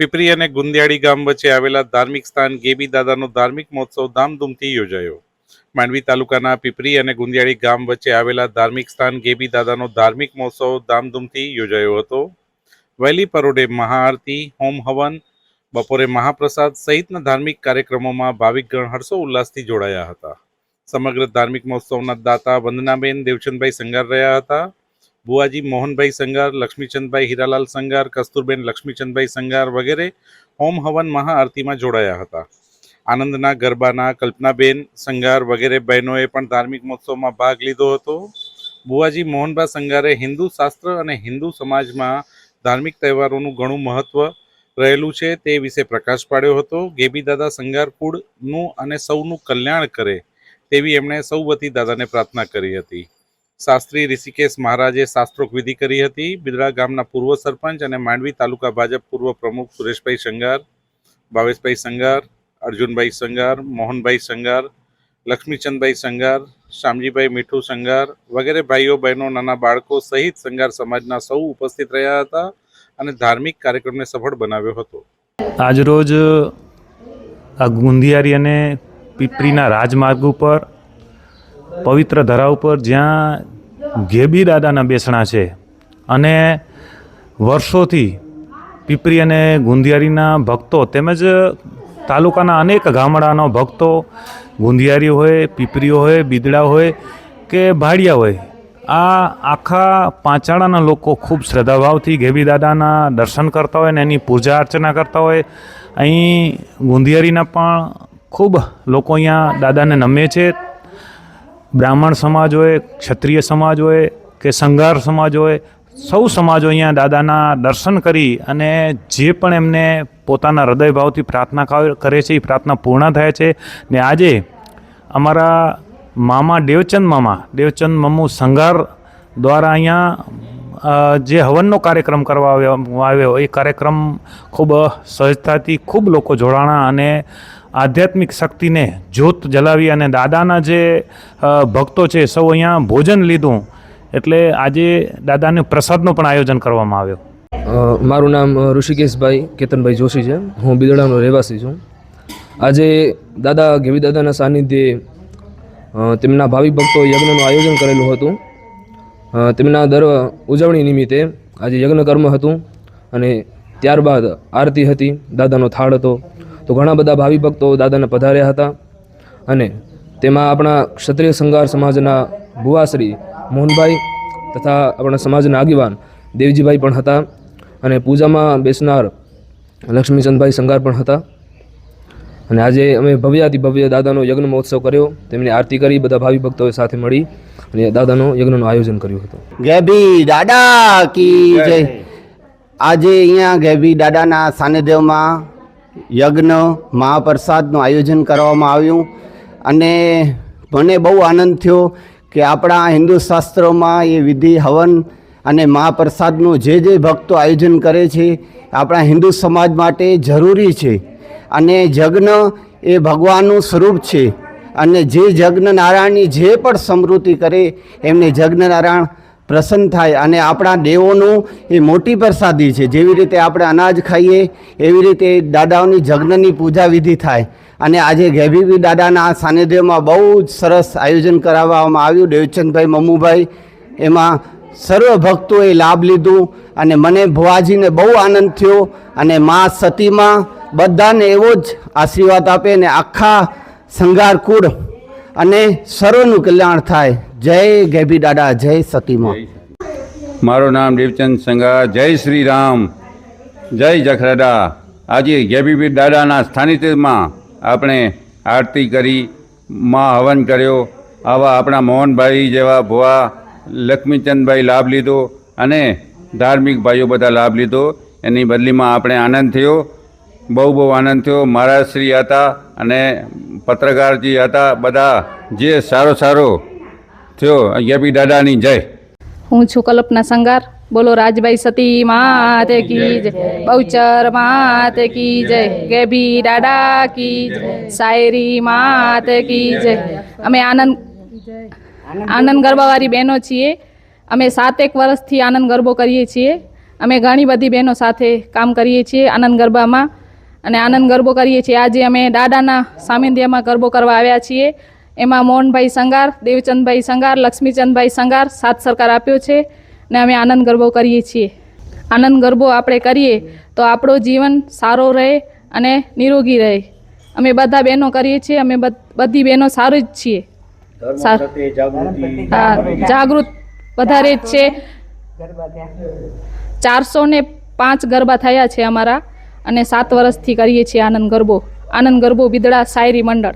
પીપરી અને ગુંદિયાળી ગામ વચ્ચે આવેલા ધાર્મિક સ્થાન ગેબી દાદાનો ધાર્મિક મહોત્સવ ધામધૂમથી યોજાયો. માંડવી તાલુકાના પીપરી અને ગુંદિયાળી ગામ વચ્ચે આવેલા ધાર્મિક સ્થાન ગેબી દાદાનો ધાર્મિક મહોત્સવ ધામધૂમથી યોજાયો હતો. વહેલી પરોઢે મહાઆરતી, હોમ હવન, બપોરે મહાપ્રસાદ સહિતના ધાર્મિક કાર્યક્રમોમાં ભાવિકગણ હર્ષો ઉલ્લાસથી જોડાયા હતા. સમગ્ર ધાર્મિક મહોત્સવના દાતા વંદનાબેન દેવચંદભાઈ સંગાર રહ્યા હતા. બુઆજી મોહનભાઈ સંગાર, લક્ષ્મીચંદભાઈ હીરાલાલ સંગાર, કસ્તુરબેન લક્ષ્મીચંદભાઈ સંગાર વગેરે હોમ હવન મહાઆરતીમાં જોડાયા હતા. આનંદના, ગરબાના, કલ્પનાબેન સંગાર વગેરે બહેનોએ પણ ધાર્મિક મહોત્સવમાં ભાગ લીધો હતો. બુઆજી મોહનભા સંગારે હિન્દુ શાસ્ત્ર અને હિન્દુ સમાજમાં ધાર્મિક તહેવારોનું ઘણું મહત્વ રહેલું છે તે વિશે પ્રકાશ પાડ્યો હતો. ગેબી દાદા સંગાર કુળનું અને સૌનું કલ્યાણ કરે તેવી એમણે સૌ વતી દાદાને પ્રાર્થના કરી હતી. શાસ્ત્રી ઋષિકેશ મહારાજે શાસ્ત્રોક વિધિ કરી હતી. બિદડા ગામના પૂર્વ સરપંચ અને માંડવી તાલુકા ભાજપ પૂર્વ પ્રમુખ સુરેશભાઈ સંગાર ભાવેશભાઈ સંગાર, અર્જુનભાઈ સંગાર, મોહનભાઈ સંગાર, લક્ષ્મીચંદભાઈ સંગાર, શામજીભાઈ મીઠુ સંગાર વગેરે ભાઈઓ, બહેનો, નાના બાળકો સહિત સંગાર સમાજના સૌ ઉપસ્થિત રહ્યા હતા અને ધાર્મિક કાર્યક્રમને સફળ બનાવ્યો હતો. આજરોજ આ ગુંદિયારી અને પીપરીના રાજમાર્ગ ઉપર પવિત્ર ધરા ઉપર જ્યાં ગેબી દાદાના બેસણા છે અને વર્ષોથી પીપરી અને ગુંદિયારીના ભક્તો તેમજ તાલુકાના અનેક ગામડાનો ભક્તો ગુંદિયારી હોય, પીપરીઓ હોય, બિદડા હોય કે ભાડિયા હોય, આ આખા પાંચાળાના લોકો ખૂબ શ્રદ્ધાભાવથી ગેબી દાદાના દર્શન કરતા હોય ને એની પૂજા અર્ચના કરતા હોય. અહીં ગુંદિયારીના પણ ખૂબ લોકો અહીંયા દાદાને નમે છે. બ્રાહ્મણ સમાજ હોય, ક્ષત્રિય સમાજ હોય કે સંઘાર સમાજ હોય, સૌ સમાજો અહીંયા દાદાના દર્શન કરી અને જે પણ એમને પોતાના હૃદયભાવથી પ્રાર્થના કરે છે, એ પ્રાર્થના પૂર્ણ થાય છે. ને આજે અમારા મામા દેવચંદ મામા, દેવચંદ મમ્મુ સંઘાર દ્વારા અહીંયા જે હવનનો કાર્યક્રમ કરવા આવ્યો એ કાર્યક્રમ ખૂબ સહજતાથી ખૂબ લોકો જોડાણા અને આધ્યાત્મિક શક્તિને જ્યોત જલાવી અને દાદાના જે ભક્તો છે સૌ અહીંયા ભોજન લીધું. એટલે આજે દાદાને પ્રસાદનું પણ આયોજન કરવામાં આવ્યો. મારું નામ ઋષિકેશભાઈ કેતનભાઈ જોશી છે. હું બિદડાનો રહેવાસી છું. આજે દાદા ગેવી દાદાના સાનિધ્યે તેમના ભાવિ ભક્તો યજ્ઞનું આયોજન કરેલું હતું. તેમના દર ઉજવણી નિમિત્તે આજે યજ્ઞ કર્મ હતું અને ત્યારબાદ આરતી હતી, દાદાનો થાળ હતો. તો ઘણા બધા ભાવિ ભક્તો દાદાને પધાર્યા હતા અને તેમાં આપણા ક્ષત્રિય સંગાર સમાજના ભુવાશ્રી મોહનભાઈ તથા આપણા સમાજના આગેવાન દેવજીભાઈ પણ હતા અને પૂજામાં બેસનાર લક્ષ્મીચંદભાઈ સંગાર પણ હતા. અને આજે અમે ભવ્યાથી ભવ્ય દાદાનો યજ્ઞ મહોત્સવ કર્યો. તેમની આરતી કરી બધા ભાવિ ભક્તોએ સાથે મળી અને દાદાનો યજ્ઞનું આયોજન કર્યું હતું. ગેબી દાદા કી જય આજે અહીંયા ગેબી દાદાના સાનિધ્યમાં યજ્ઞ મહાપ્રસાદનું આયોજન કરવામાં આવ્યું. અને મને બહુ આનંદ થયો કે આપણા હિન્દુ શાસ્ત્રોમાં એ વિધિ હવન અને મહાપ્રસાદનું જે જે ભક્તો આયોજન કરે છે આપણા હિન્દુ સમાજ માટે જરૂરી છે. અને જગ્ન એ ભગવાનનું સ્વરૂપ છે. અને જે જગ્ન નારાયણની જે પણ સમૃદ્ધિ કરે, એમને જગ્ન નારાયણ પ્રસન્ન થાય અને આપણા દેવોનું એ મોટી પ્રસાદી છે. જેવી રીતે આપણે અનાજ ખાઈએ, એવી રીતે દાદાઓની જગ્નની પૂજા વિધિ થાય. અને આજે ગેભીબી દાદાના સાનિધ્યમાં બહુ જ સરસ આયોજન કરાવવામાં આવ્યું. દેવચંદભાઈ મમ્મુભાઈ એમાં સર્વ ભક્તોએ લાભ લીધું અને મને ભુવાજીને બહુ આનંદ થયો અને મા સતીમાં બધાને એવો જ આશીર્વાદ આપે ને આખા સંગાર કુળ અને સર્વનું કલ્યાણ થાય. જય ગેબી દાદા, જય સતીમાં મારું નામ દેવચંદ સંગા જય શ્રી રામ, જય જખરાડા આજે ગેબીબી દાદાના સ્થાનિકમાં આપણે આરતી કરી, માં હવન કર્યો. આવા આપણા મોહનભાઈ જેવા ભુવા, લક્ષ્મીચંદભાઈ લાભ લીધો અને ધાર્મિક ભાઈઓ બધા લાભ લીધો. એની બદલીમાં આપણે આનંદ થયો. બહુ બહુ આનંદ થયો. મહારાજ શ્રી હતા અને પત્રકારજી હતા, બધા જે સારો સારો થયો. ગેબી દાદાની જય. હું છું કલ્પના સંગાર. બોલો રાજભાઈ સતી, માતે કી જય. બહુચર માતે કી જય. ગેભી દાડા કી જય. શાયરી માતે કી જય. અમે આનંદ આનંદ ગરબાવાળી બહેનો છીએ. અમે સાતેક વર્ષથી આનંદ ગરબો કરીએ છીએ. અમે ઘણી બધી બહેનો સાથે કામ કરીએ છીએ આનંદ ગરબામાં. અને આનંદ ગરબો કરીએ છીએ. આજે અમે દાદાના સામિંદ્યમાં ગરબો કરવા આવ્યા છીએ. એમાં મોહનભાઈ સંગાર દેવચંદભાઈ સંગાર લક્ષ્મીચંદભાઈ સંગાર સાથ સરકાર આપ્યો છે ને અમે આનંદ ગરબો કરીએ છીએ. આનંદ ગરબો આપણે કરીએ તો આપણો જીવન સારો રહે અને નિરોગી રહે. અમે બધા બહેનો કરીએ છીએ અમે બધ- બધી બહેનો સારી જ છીએ. સાર- હા જાગૃત વધારે જ છે. ચારસો ને પાંચ ગરબા થયા છે અમારા. અને સાત વર્ષથી કરીએ છીએ આનંદ ગરબો. આનંદ ગરબો બિદડા શાયરી મંડળ.